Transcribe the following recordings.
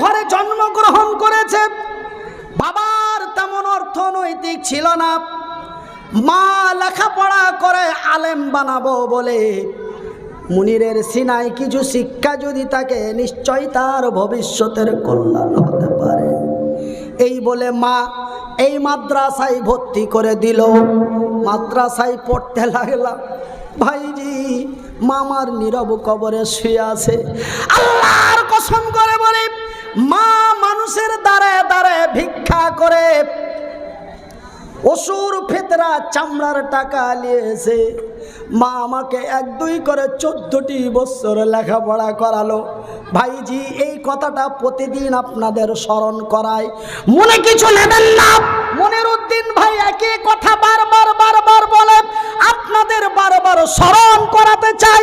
ঘরে জন্মগ্রহণ করেছে। বাবার তেমন অর্থনৈতিক ছিল না। মা লেখাপড়া করে আলেম বানাবো বলে মুনিরের সিনাই কিছু শিক্ষা যদি তাকে নিশ্চয় তার ভবিষ্যতের কল্যাণ হতে পারে। এই বলে মা এই মাদ্রাসায় ভর্তি করে দিল। মাদ্রাসায় পড়তে লাগলাম ভাইজি, মামার নীরব কবরে শুয়ে আছে। আল্লাহর কসম করে বলে মা মানুষের দ্বারে দ্বারে ভিক্ষা করে। অসুর ফেতরা চামড়ার টাকা নিয়েছে। মা আমাকে এক দুই করে চোদ্দটি বছর লেখাপড়া করালো। ভাইজি, এই কথাটা প্রতিদিন আপনাদের স্মরণ করায়। মনে কিছু নেবেন না? মনের উদ্দিন ভাই একই কথা বারবার বারবার বলে আপনাদের বারবার স্মরণ করাতে চাই।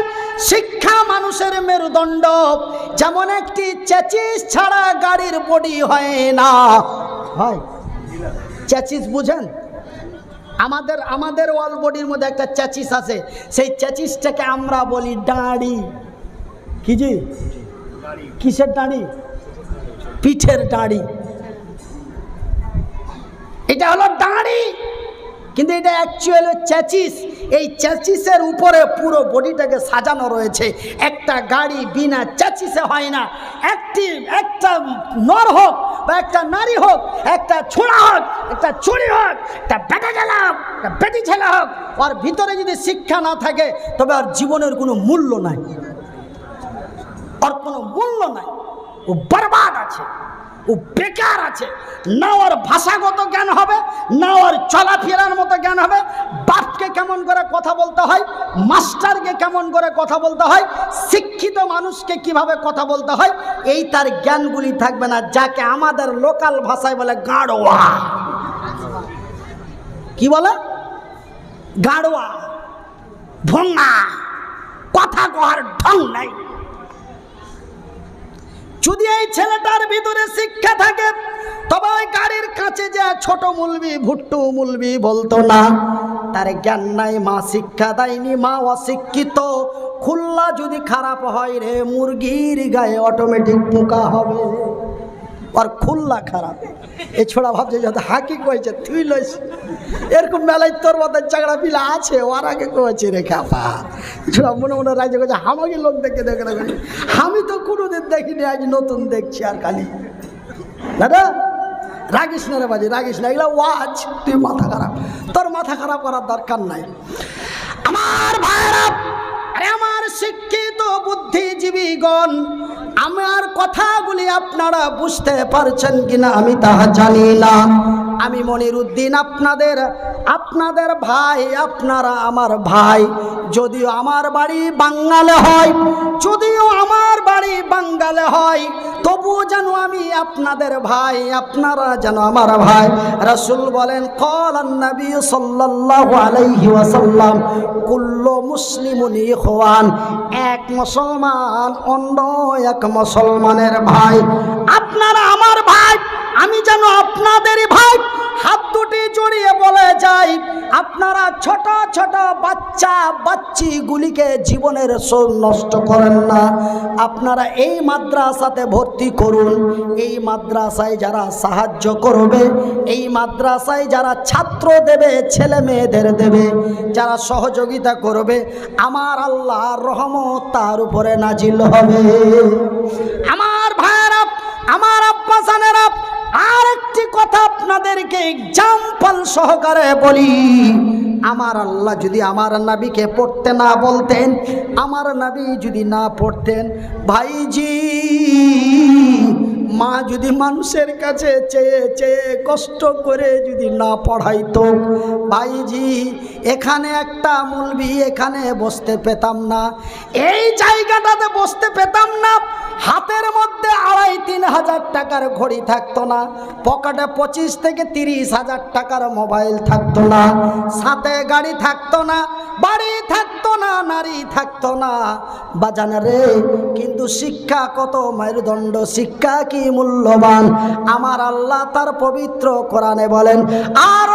শিক্ষা মানুষের মেরুদণ্ড, যেমন একটি চেচিস ছাড়া গাড়ির বডি হয় না। হয়। চেচিস বুঝেন? আমাদের আমাদের ওয়াল বডির মধ্যে একটা চ্যাচিস আছে। সেই চ্যাচিসটাকে আমরা বলি দাঁড়ি। কি জি? কিসের দাঁড়ি? পিঠের দাঁড়ি। এটা হলো দাঁড়ি। কিন্তু এটা অ্যাকচুয়ালি চ্যাচিস এই চ্যাচিসের উপরে পুরো বডিটাকে সাজানো রয়েছে। একটা গাড়ি বিনা চ্যাচিসে হয় না। একটি, একটা নর হোক বা একটা নারী হোক, একটা ছোড়া হোক, একটা চুরি হোক, একটা বেটা ছেলে হোক একটা বেটি ছেলে হোক, ওর ভিতরে যদি শিক্ষা না থাকে, তবে আর জীবনের কোনো মূল্য নাই। ওর কোনো মূল্য নাই। ও বরবাদ আছে। ও বেকার আছে। না ওর ভাষাগত জ্ঞান হবে না ওর চলাফেরার মতো জ্ঞান হবে। বাপকে কেমন করে কথা বলতে হয়, মাস্টারকে কেমন করে কথা বলতে হয়, শিক্ষিত মানুষকে কীভাবে কথা বলতে হয়, এই তার জ্ঞানগুলি থাকবে না, যাকে আমাদের লোকাল ভাষায় বলে গাড়োয়া কি বলে? গাড়োয়া ভঙ্গা কথা কহার ঢং নাই। যদি এই ছেলেটার ভিতরে শিক্ষা থাকে, তবে ওই গাড়ির কাছে যে ছোট মুলবি, ভুট্টু মুলবি বলতো না। তার জ্ঞান নাই, মা শিক্ষা দেয়নি, মা অশিক্ষিত। খুল্লা যদি খারাপ হয় রে, মুরগির গায়ে অটোমেটিক পোকা হবে। আর খুল্লা খারাপ। এ ছোড়া ভাবছে যত হাকি কয়েছে তুই লইস। এরকম মেলায় তোর মতো চাকরা পিলা আছে, ওর আগে কয়েছে রে খাপা। ছোড়া মনে মনে রাজ্য করছে আমাকে লোক দেখে দেখে দেখে আমি তো কোনোদিন দেখিনি, আজ নতুন দেখছি আর খালি। দাদা রাগিস না রে বাজি, রাগিস না। এগুলো ওয়াজ, তুই মাথা খারাপ। তোর মাথা খারাপ করার দরকার নাই। আমার ভাইরা আরে আমার শিক্ষিত বুদ্ধিজীবীগণ আমার কথাগুলি আপনারা বুঝতে পারছেন কিনা আমি তাহা জানি না। আমি মনির উদ্দিন আপনাদের আপনাদের ভাই, আপনারা আমার ভাই। যদিও আমার বাড়ি বাঙ্গালে হয়, যদিও আমার বাড়ি বাঙ্গালে হয় তবু যেন আমি আপনাদের ভাই, আপনারা যেন আমার ভাই। রাসূল বলেন কল নবী সাল্লাল্লাহু আলাইহি ওয়াসাল্লাম কুল্লু মুসলিম ইখওয়ান, এক মুসলমান অন্য এক মুসলমানের ভাই। আপনারা আমার ভাই, আমি যেন আপনাদেরই ভাই হাত দুটি জড়িয়ে বলে যাই, আপনারা ছোট ছোট বাচ্চা বাচ্চিগুলিকে জীবনের সোল নষ্ট করেন না। আপনারা এই মাদ্রাসাতে ভর্তি করুন। এই মাদ্রাসায় যারা সাহায্য করবে, এই মাদ্রাসায় যারা ছাত্র দেবে, ছেলে মেয়েদের দেবে, যারা সহযোগিতা করবে, আমার আল্লাহর রহমত তার উপরে নাজিল হবে। আমার ভাইয়েরা, আমার আব্বা জানেরা আর একটি কথা আপনাদেরকে এক্সাম্পল সহকারে বলি। আমার আল্লাহ যদি আমার নাবিকে পড়তে না বলতেন, আমার নাবি যদি না পড়তেন, ভাইজি মা যদি মানুষের কাছে চেয়ে চেয়ে কষ্ট করে যদি না পড়াইতো, ভাইজি, এখানে একটা মুলবি, এখানে বসতে পেতাম না। এই জায়গাটাতে বসতে পেতাম না, হাতের মধ্যে আড়াই তিন হাজার টাকার ঘড়ি থাকতো না, পকেটে পঁচিশ থেকে তিরিশ হাজার টাকার মোবাইল থাকতো না, সাথে গাড়ি থাকতো না, বাড়ি থাকতো না, নারী থাকতো না। বাজান রে, কিন্তু শিক্ষা কত মেরুদণ্ড শিক্ষা কি মূল্যবান। আমার আল্লাহ তার পবিত্র কোরআনে বলেন, আর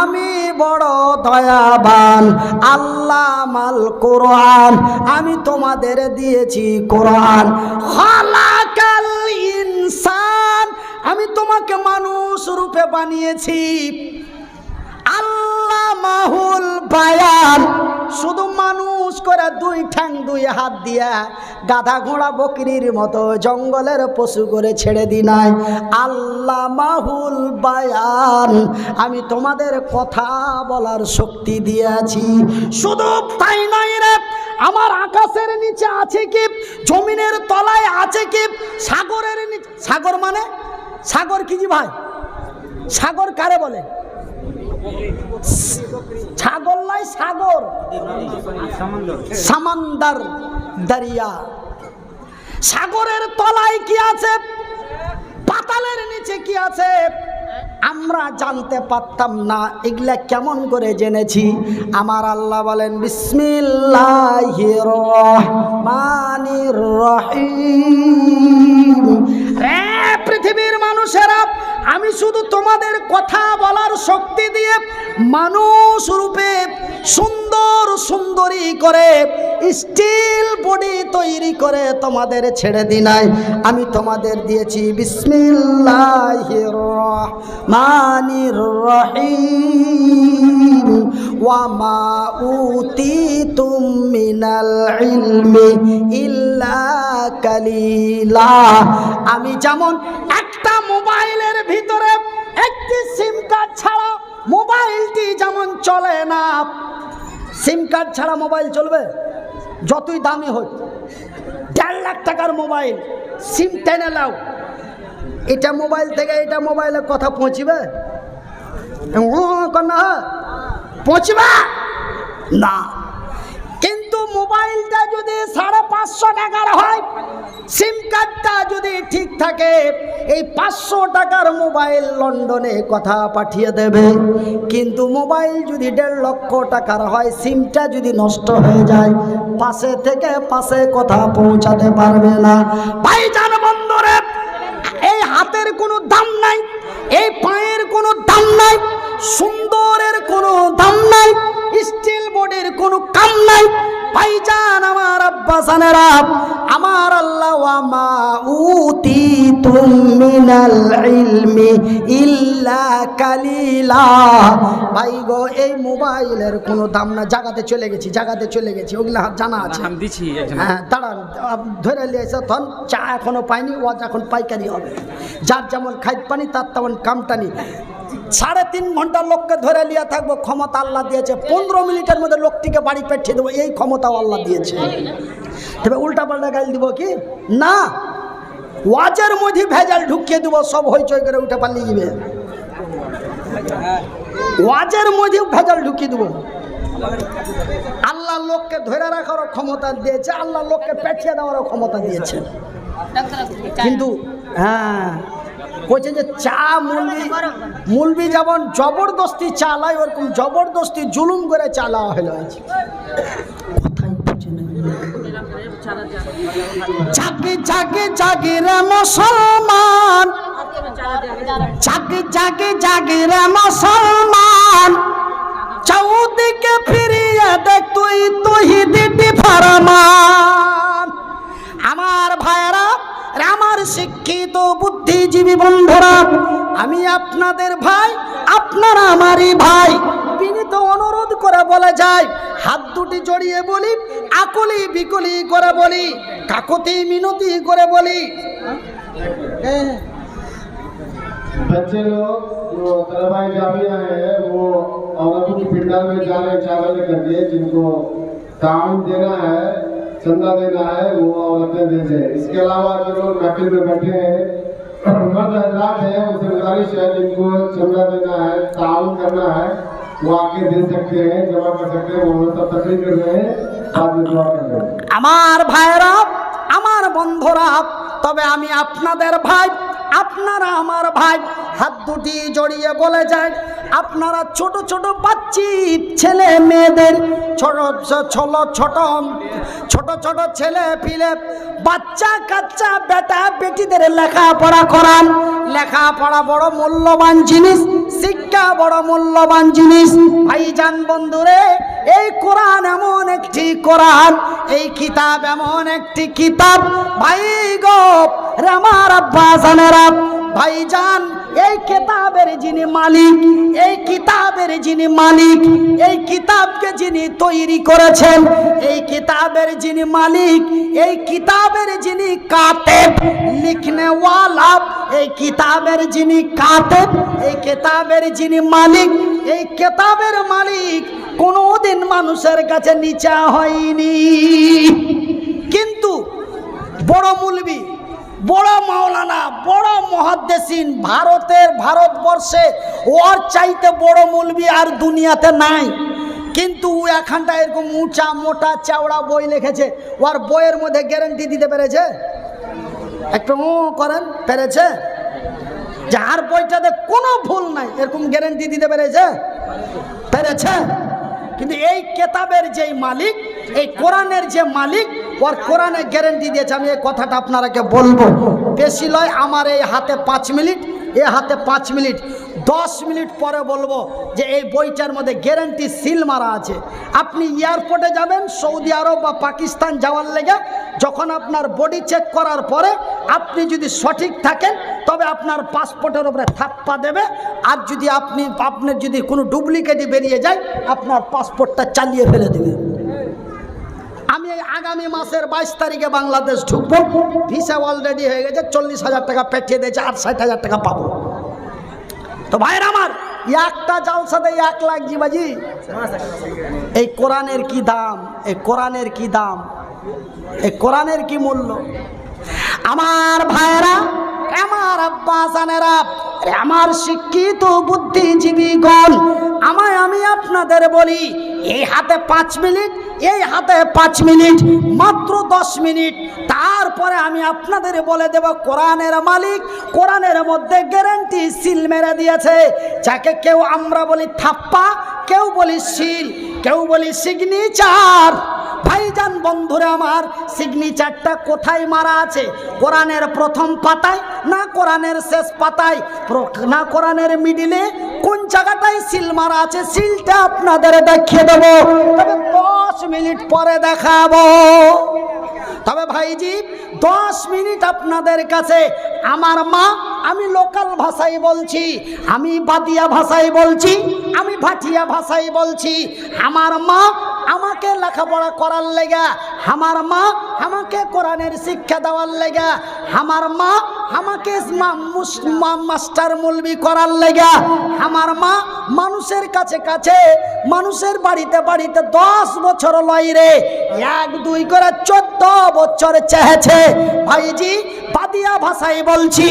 আমি বড় দয়াবান, আল্লাহ মাল কোরআন, আমি তোমাদের দিয়েছি কোরআন। খালাকাল ইনসান, আমি তোমাকে মানুষ রূপে বানিয়েছি। আল্লাহ মাহুল বায়ান, শুধু মানুষ করে দুই ঠ্যাং দুই হাত দিয়া গাধা ঘোড়া বকরির মতো জঙ্গলের পশু করে ছেড়ে দি নাই। আল্লাহ মাহুল বায়ান, আমি তোমাদের কথা বলার শক্তি দিয়েছি। শুধু তাই নয় রে, আমার আকাশের নিচে আছে কি, জমিনের তলায় আছে কি, সাগরের নিচে সাগর মানে? সাগর কি জি ভাই? সাগর কারে বলে? ছাগল নাই সাগর। সামান্দার দারিয়া। সাগরের তলায় কি আছে? পাতালের নিচে কি আছে? আমরা জানতে পারতাম না, এগুলা কেমন করে জেনেছি। আমার আল্লাহ বলেন বিসমিল্লাহির রহিম। রে পৃথিবীর মানুষেরা, আমি শুধু তোমাদের কথা বলার শক্তি দিয়ে মানুষ রূপে সুন্দর সুন্দরী করে স্টিল বডি তৈরি করে তোমাদের ছেড়ে দিনাই আমি তোমাদের দিয়েছি রহিম। ওয়া মা উতিতুম মিনাল ইল্লা কালিলা। আমি যেমন একটা মোবাইলের ভিতরে একটি সিম কার্ড ছাড়া মোবাইলটি যেমন চলে না, সিম কার্ড ছাড়া মোবাইল চলবে, যতই দামি হোক। দেড় লাখ টাকার মোবাইল, সিম টেনে নাও। এটা মোবাইল থেকে এটা মোবাইলে কথা পৌঁছিবে? পৌঁছবে? না। মোবাইলটা যদি সাড়ে পাঁচশো টাকার হয় সিম কার্ডটা যদি ঠিক থাকে, এই পাঁচশো টাকার মোবাইল লন্ডনে কথা পাঠিয়ে দেবে। কিন্তু মোবাইল যদি দেড় লক্ষ টাকার হয় সিমটা যদি নষ্ট হয়ে যায়, পাশে থেকে পাশে কথা পৌঁছাতে পারবে না। ভাইজান বন্ধুরে, এই হাতের কোনো দাম নাই, এই পায়ের কোনো দাম নাই, সুন্দরের কোনো দাম নাই, স্টিল বোর্ডের কোনো কাম নাই ভাইজান আমার আব্বাসানেরা আমার আল্লাহ মা উতি মিনাল ইলমি ইল্লা কালিলা। ভাই গো এই মোবাইলের কোনো দাম না জায়গাতে চলে গেছি জায়গাতে চলে গেছি ওগুলা জানা আছে। নাম দিছি হ্যাঁ দাঁড়ান ধরে নিয়েছে তখন চা এখনও পাইনি ও যখন পাইকারি হবে। যার যেমন খাইত পানি তার তেমন কামটানি সাড়ে তিন ঘণ্টা লোককে ধরে নিয়ে থাকব ক্ষমতা আল্লাহ দিয়েছে। পনেরো মিনিটের মধ্যে লোকটিকে বাড়ি পেঠিয়ে দেবো এই ক্ষমতাও আল্লাহ দিয়েছে। তবে উল্টা পাল্টা গাইল দিব কি? না ওয়াজের মধ্যে ভেজাল ঢুকিয়ে দেবো সব হইচই করে উঠে পালিয়ে যাবে। ওয়াজের মধ্যে ভেজাল ঢুকিয়ে দেবো। আল্লাহ লোককে ধরে রাখারও ক্ষমতা দিয়েছে আল্লাহ লোককে পেঠিয়ে দেওয়ারও ক্ষমতা দিয়েছে। কিন্তু হ্যাঁ বলছে যে চা মুলবি মুলবি যেমন জবরদস্তি চালায় ওরকম জবরদস্তি জুলুম করে চালাওয়া হলো। জাগে জাগে জাগে রে মুসলমান। জাগে জাগে জাগে রে মুসলমান। চৌদিকে ফিরিয়ে দেখ তুই তুই দিদি ফরমান। আমার ভাইরা আর আমার শিক্ষিত বুদ্ধিজীবী বন্ধুরা আমি আপনাদের ভাই আপনারা আমারই ভাই বিনীত অনুরোধ করে বলে যায় হাত দুটি জড়িয়ে বলি আকুলি বিকুলি করে বলি কাকতি মিনতি করে বলি बच्चे लोग जो तलबाई जामिया है वो औरतों की पिंडाल में जा रहे चावल करके जिनको ताउन देना है चंदा देना है वो औरतें दे दे इसके अलावा जो लोग महफिल में बैठे हैं मर्द हजरात हैं उनसे गुजारिश है जिनको चंदा देना है ताउन करना है वो आके दे सकते हैं जमा कर सकते हैं वो सब तकलीफ कर रहे हैं बाद में दुआ कर रहे हैं আমার ভাইরা আমার বন্ধুরা তবে আমি আপনাদের ভাই আপনারা আমার ভাই হাত দুটি জড়িয়ে বলে যায় আপনারা ছোট ছোট বাচ্চি ছেলে মেয়েদের ছোট ছোট ছোট ছোট ছোট ছেলে পিলে, বাচ্চা, কাচ্চা, বেটা, বেটিদের লেখাপড়া করান। লেখাপড়া বড় মূল্যবান জিনিস, শিক্ষা বড় মূল্যবান জিনিস। ভাইজান বন্ধুরে, এই কোরআন এমন একটি কোরআন, এই কিতাব এমন একটি কিতাব। ভাই গো, রে আমার আব্বা জানেরা ভাইজান এই কিতাবের যিনি মালিক, এই কিতাবের যিনি মালিক, এই কিতাবকে যিনি তৈরি করেছেন, এই কিতাবের যিনি মালিক, এই কিতাবের যিনি কাতেব, লিখনে ওয়ালা, এই কিতাবের যিনি কাতেব, এই কিতাবের যিনি মালিক, এই কিতাবের মালিক কোনোদিন মানুষের কাছে নিচা হয়নি। কিন্তু বড় মুলবি বড় মাওলানা, বড় মহাদ্দেশিন, ভারতের ভারতবর্ষে ওর চাইতে বড় মুলবি আর দুনিয়াতে নাই। কিন্তু ও এখানটা এরকম উঁচা, মোটা, চাওড়া বই লিখেছে। ওর বইয়ের মধ্যে গ্যারেন্টি দিতে পেরেছে? একটু করেন, পেরেছে? যার বইটাতে কোনো ভুল নাই, এরকম গ্যারেন্টি দিতে পেরেছে? পেরেছে? কিন্তু এই কেতাবের যেই মালিক, এই কোরআনের যে মালিক ওর কোরআনে গ্যারেন্টি দিয়েছে, আমি এই কথাটা আপনারাকে বলব। বেশি লয় আমার এই হাতে পাঁচ মিনিট, এ হাতে পাঁচ মিনিট। দশ মিনিট পরে বলব যে এই বইটার মধ্যে গ্যারেন্টি সিল মারা আছে। আপনি এয়ারপোর্টে যাবেন, সৌদি আরব বা পাকিস্তান যাওয়ার লেগে, যখন আপনার বডি চেক করার পরে আপনি যদি সঠিক থাকেন, তবে আপনার পাসপোর্টের উপরে থাপ্পা দেবে। আর যদি আপনি, আপনার যদি কোনো ডুপ্লিকেটই বেরিয়ে যায়, আপনার পাসপোর্টটা চালিয়ে ফেলে দেবে। আমি আগামী মাসের বাইশ তারিখে বাংলাদেশ ঢুকবো। ভিসা অলরেডি হয়ে গেছে, চল্লিশ হাজার টাকা পেঠিয়ে দিয়েছে, আর ষাট হাজার টাকা পাবো। তো ভাইয়ের আমার, একটা জালসাতে এক লাখ জিবাজি এই কোরআনের কি দাম, এই কোরআনের কি দাম, এই কোরআনের কি মূল্য? আমার ভাইয়েরা আমার আব্বা জানেরা আমার শিক্ষিত বুদ্ধিজীবী গণ আমায় আমি আপনাদের বলি, এই হাতে পাঁচ মিনিট, এই হাতে পাঁচ মিনিট, মাত্র দশ মিনিট, তারপরে আমি আপনাদের বলে দেব, কোরআনের মালিক কোরআনের মধ্যে গ্যারেন্টি সিল মেরে দিয়েছে। যাকে কেউ আমরা বলি থাপ্পা, কেউ বলি সিল কেউ বলি সিগনেচার ভাইজান বন্ধুরা আমার সিগনেচারটা কোথায় মারা আছে? কোরআনের প্রথম পাতায় না কোরআনের শেষ পাতায়? না কোরআনের মিডিলে কোন জায়গাটায় সিল মারা আছে? সিলটা আপনাদের দেখিয়ে দেবো। তবে দশ মিনিট পরে দেখাবো। তবে ভাইজি, দশ মিনিট আপনাদের কাছে। আমার মা, আমি লোকাল ভাষায় বলছি, আমি বাদিয়া ভাষায় বলছি, আমি ভাটিয়া ভাষায় বলছি। আমার মা আমাকে লেখাপড়া করার লেগা, আমার মা আমাকে কোরআনের শিক্ষা দেওয়ার লেগা, আমার মা আমাকে মাস্টার মুলবি করার লেগা, আমার মা মানুষের কাছে কাছে, মানুষের বাড়িতে বাড়িতে দশ বছর লয় রে, এক, দুই করে চোদ্দ বছর চেহেছে ভাইজি, বাদিয়া ভাষায় বলছি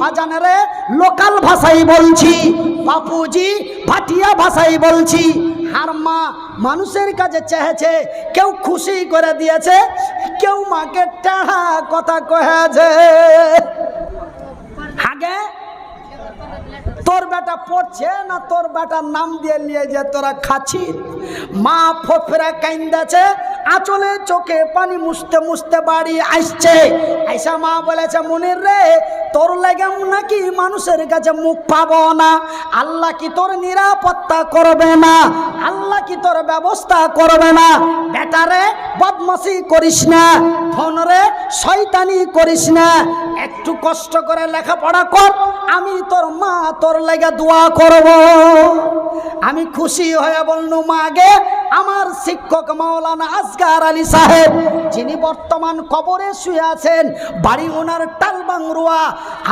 বাজানারে লোকাল ভাষায় বলছি, বাপুজি, ভাটিয়া ভাষায় বলছি আর মা মানুষের কাছে চেয়েছে, কেউ খুশি করে দিয়েছে, কেউ মাকে টাহা কথা কহেছে আগে তোর বেটা পড়ছে না তোর বেটার নাম দিয়ে নিয়ে যে তোরা খাচ্ছি মা ফোফরা কাইন্দাছে, আঁচলে চোখে পানি মুছতে মুছতে বাড়ি আসছে। আইসা মা বলেছে, মনির রে, তোর লেগে নাকি মানুষের কাছে মুখ পাবো না। আল্লাহ কি তোর নিরাপত্তা করবে না? আল্লাহ কি তোর ব্যবস্থা করবে না? বেটারে বদমাসি করিস না। ফোনরে শয়তানি করিস না। একটু কষ্ট করে লেখাপড়া কর, আমি তোর মা তোর লেগে দোয়া করব। আমি খুশি হয়ে বলনু মাগে আমার শিক্ষক মাওলানা আসগার আলী সাহেব, যিনি বর্তমান কবরে শুয়ে আছেন, বাড়ি ওনার টালবাংরুয়া।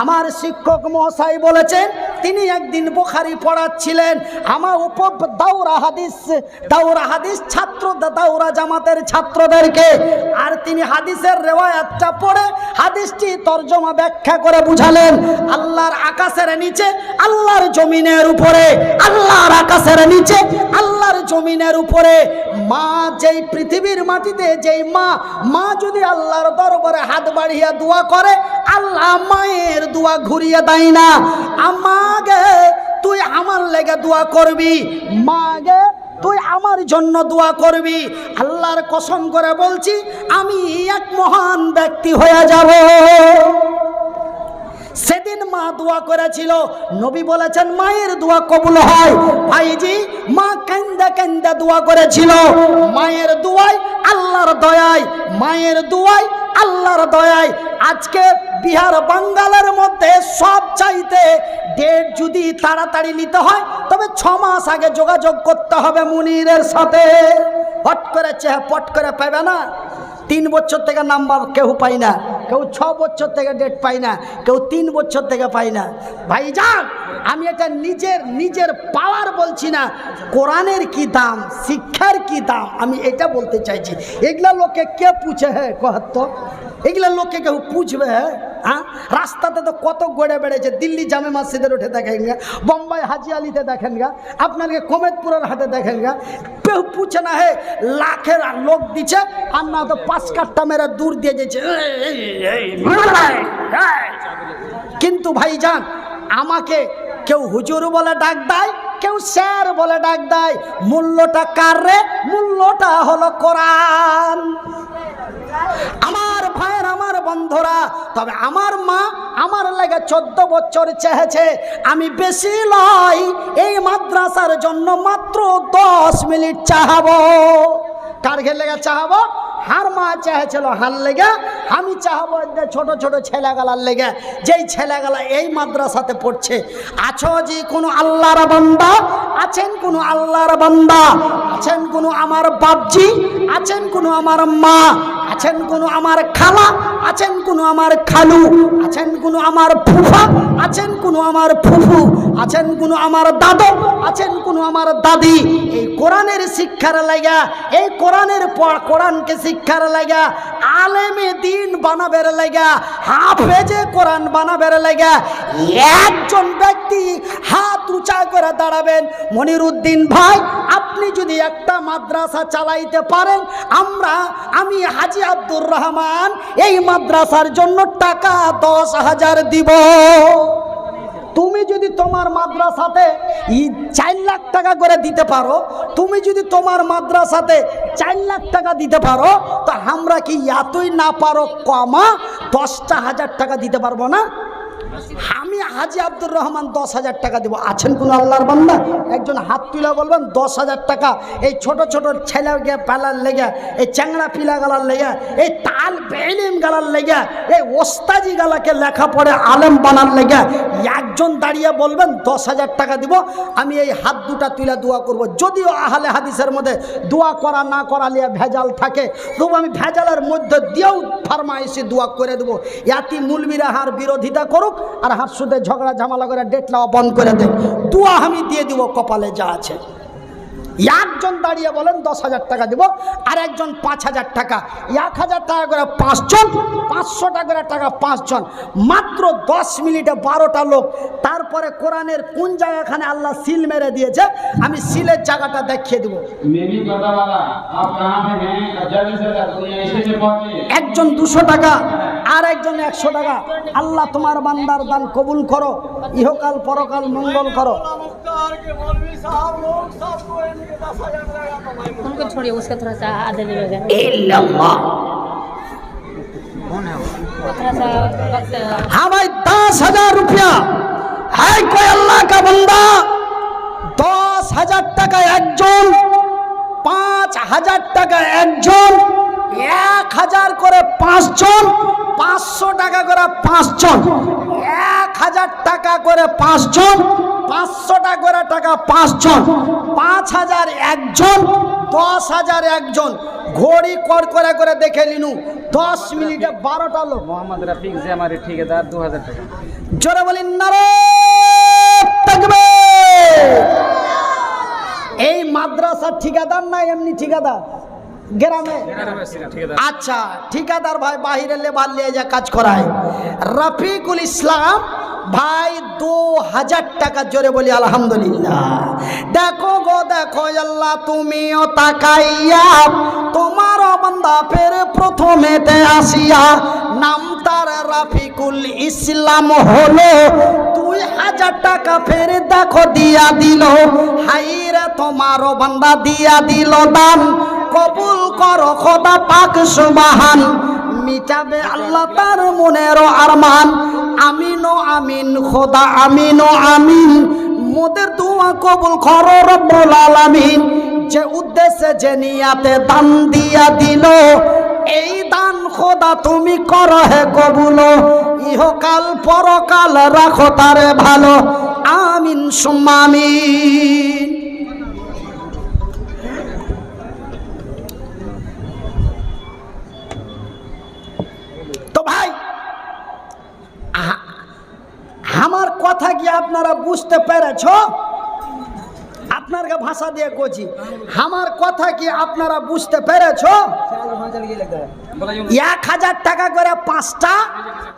আমার শিক্ষক মহাশয় বলেছেন, তিনি একদিন বোখারি পড়াচ্ছিলেন আমার উপ দাউরা হাদিস দাউরা হাদিস ছাত্র দাউরা জামাতের ছাত্রদেরকে। আর তিনি হাদিসের রেওয়ায়াতটা পড়ে হাদিসটি তর্জমা ব্যাখ্যা করে বুঝালেন, আল্লাহর আকাশের নিচে, আল্লাহর জমিনের উপরে, আল্লাহর আকাশের নিচে, আল্লাহর জমিনের উপরে মা যেই পৃথিবীর মাটিতে, যেই মা মা যদি আল্লাহর দরবারে হাত বাড়িয়া দোয়া করে, আল্লাহ মায়ের দোয়া ঘুরিয়ে দেয় না। আমাকে তুই আমার লেগে দোয়া করবি। মাগে তুই আমার জন্য দোয়া করবি। আল্লাহর কসম করে বলছি, আমি এক মহান ব্যক্তি হয়ে যাব। সেদিন মা দোয়া করেছিল? নবী বলেছেন, মায়ের দোয়া কবুল হয়। ভাইজি, মা কান্দা কান্দা দোয়া করেছিল। মায়ের দোয়ায় আল্লাহর দয়ায়, মায়ের দোয়ায় আল্লাহর দয়ায়। আজকে বিহার বাঙ্গালের মধ্যে সব চাইতে ডেট যদি তাড়াতাড়ি নিতে হয়, তবে ছ মাস আগে যোগাযোগ করতে হবে মুনিরের সাথে। হট করে চেহে পট করে পাবে না। তিন বছর থেকে নাম্বার কেউ পাই না। কেউ ছ বছর থেকে ডেট পাই না, কেউ তিন বছর থেকে পাই না। ভাই যান আমি এটা নিজের নিজের পাওয়ার বলছি না, কোরআনের কি দাম, শিক্ষার কি দাম, আমি এটা বলতে চাইছি। এগুলা লোকে কে পুছে হ্যাঁ কহাত্ত এগুলা লোকে কেউ পুছবে হ্যাঁ রাস্তাতে তো কত গড়ে বেড়েছে, দিল্লি জামে মসজিদের উঠে দেখেন গা, বোম্বাই হাজি আলিতে দেখেন গা, আপনাকে কোমেদপুরের হাটে দেখেন গা। কেউ পুছে না, হে, লাখের লোক দিচ্ছে, আর না তো পাঁচ কাঠটা মেরা দূর দিয়ে যেছে কিন্তু ভাইজান, আমাকে কেউ হুজুর বলে ডাক দেয়? কেউ স্যার বলে ডাক দেয়, মূল্যটা কার রে? মূল্যটা হলো কোরআন। আমার ভাইয়ের, আমার বন্ধুরা, তবে আমার মা আমার লাগে চোদ্দ বছর চেয়েছে। আমি বেশি লয় এই মাদ্রাসার জন্য মাত্র দশ মিনিট চাহাবো। কার ঘের লেগে চাহাবো? হার মা চাহেছিল হার লেগে, আমি চাহাব ছোট ছোট ছেলেগালার লেগে, যেই ছেলেগালা এই মাদ্রাসাতে পড়ছে, আছো যে কোনো আল্লাহর বান্দা, আছেন কোনো আল্লাহর বান্দা, আছেন কোনো আমার বাপজি, আছেন কোনো আমার মা, আছেন কোনো আমার খালা আছেন কোনো আমার খালু, আছেন কোনো আমার ফুফা, আছেন কোনো আমার ফুফু, আছেন কোনো আমার দাদু, আছেন কোনো আমার দাদি। এই কোরআনের শিক্ষার লাগা, এই কোরআনের কোরআনকে শিক্ষার লাগা, আলেমে দিন বানাবের লাগা, হাফেজে কোরআন বানাবের লাগা, একজন ব্যক্তি হাত উঁচা করে দাঁড়াবেন। মনিরুদ্দিন ভাই, আপনি যদি একটা মাদ্রাসা চালাইতে পারেন, আমরা, আমি হাজি আব্দুর রহমান, এই মাদ্রাসার জন্য টাকা দশ হাজার দিব। তুমি যদি তোমার মাদ্রাসাতে চার লাখ টাকা করে দিতে পারো, তুমি যদি তোমার মাদ্রাসাতে চার লাখ টাকা দিতে পারো, তো আমরা কি এতই না পারো কমা দশটা হাজার টাকা দিতে পারব না? হাজি আব্দুর রহমান দশ হাজার টাকা দেবো। আছেন কোন আল্লাহর বান্দা? একজন হাত তুলে বলবেন, দশ হাজার টাকা। এই ছোট ছোট ছেলে পালার লেগে, এই চ্যাংড়া পিলা গালার লেগে, এই তাল বেলিম গালার লেগে, এই ওস্তাজি গালাকে লেখা পড়ে আলেম বানার লেগে একজন দাঁড়িয়ে বলবেন, দশ হাজার টাকা দিব। আমি এই হাত দুটা তুলে দোয়া করব। যদিও আহলে হাদিসের মধ্যে দোয়া করা না করা লিয়ে ভেজাল থাকে, তবু আমি ভেজালের মধ্যে দিয়েও ফার্মাইসি দোয়া করে দেবো। ইয়াতি মুলবিরা হার বিরোধিতা করুক আর হার সুদে ঝগড়া ঝামালা করে ডেট নেওয়া বন্ধ করে দেন দুয়া আমি দিয়ে দিব কপালে যা আছে। একজন দাঁড়িয়ে বলেন দশ হাজার টাকা দেবো আর একজন পাঁচ হাজার টাকা। এক হাজার টাকা করে পাঁচজন পাঁচশো টাকা করে টাকা পাঁচজন। মাত্র দশ মিনিটে বারোটা লোক। তারপরে কোরআনের কোন জায়গাখানে আল্লাহ সিল মেরে দিয়েছে আমি সিলের জায়গাটা দেখিয়ে দেবো। একজন দুশো টাকা। আর একজন একশো টাকা আল্লাহ তোমার বান্দার দান কবুল করো ইহকাল পরকাল মঙ্গল করো उनको छोड़िए उसका थोड़ा सा आधे लगेगा वो थोड़ा सा वक्त हाँ भाई दस हजार रुपया है कोई अल्लाह का बंदा দশ হাজার টাকা একজন পাঁচ হাজার টাকা একজন এক হাজার করে পাঁচজন পাঁচশো টাকা করে পাঁচজন এক হাজার টাকা করে পাঁচজন পাঁচশো টাকা করে টাকা পাঁচজন পাঁচ হাজার একজন দশ হাজার একজন। ঘড়ি কর করে করে দেখে নিনু দশ মিনিটে বারোটা লোক। মোহাম্মদ রাফিক যে আমার ঠিকাদার দু হাজার টাকা। জোরে বলেন নারে এই মাদ্রাসার ঠিকাদার না এমনি ঠিকাদার? গ্রামে। আচ্ছা ঠিকাদার ভাই বাহিরে লেবার নিয়ে যা কাজ করায়। রফিকুল ইসলাম ভাই দু হাজার টাকা জোরে বলি আলহামদুলিল্লাহ। দেখো গো দেখো আল্লাহ তুমিও তাকাইয়া তোমার বান্দা ফের প্রথমেতে আসিয়া নাম তার রাফিকুল ইসলাম হলো দুই হাজার টাকা ফের দেখো দিয়া দিল হাইরে তোমারও বান্দা দিয়া দিল দান। কবুল করো, খোদা পাক সুবাহান। মিটাবে আল্লাহ তার মনের আরমান। আমিন ও আমিন, খোদা আমিন ও আমিন। মোদের দোয়া কবুল কর, রব্বুল আলামিন। যে উদ্দেশ্যে, যে নিয়াতে দান দিয়া দিল, এই দান খোদা তুমি কর হে কবুল। ইহকাল পরকাল রাখো তারে ভালো। আমিন সুম্মা আমিন তো ভাই আ- আমার কথা কি আপনারা বুঝতে পেরেছ? আপনার ভাষা দিয়ে কছি আমার কথা কি আপনারা বুঝতে পেরেছ? এক হাজার টাকা করে পাঁচটা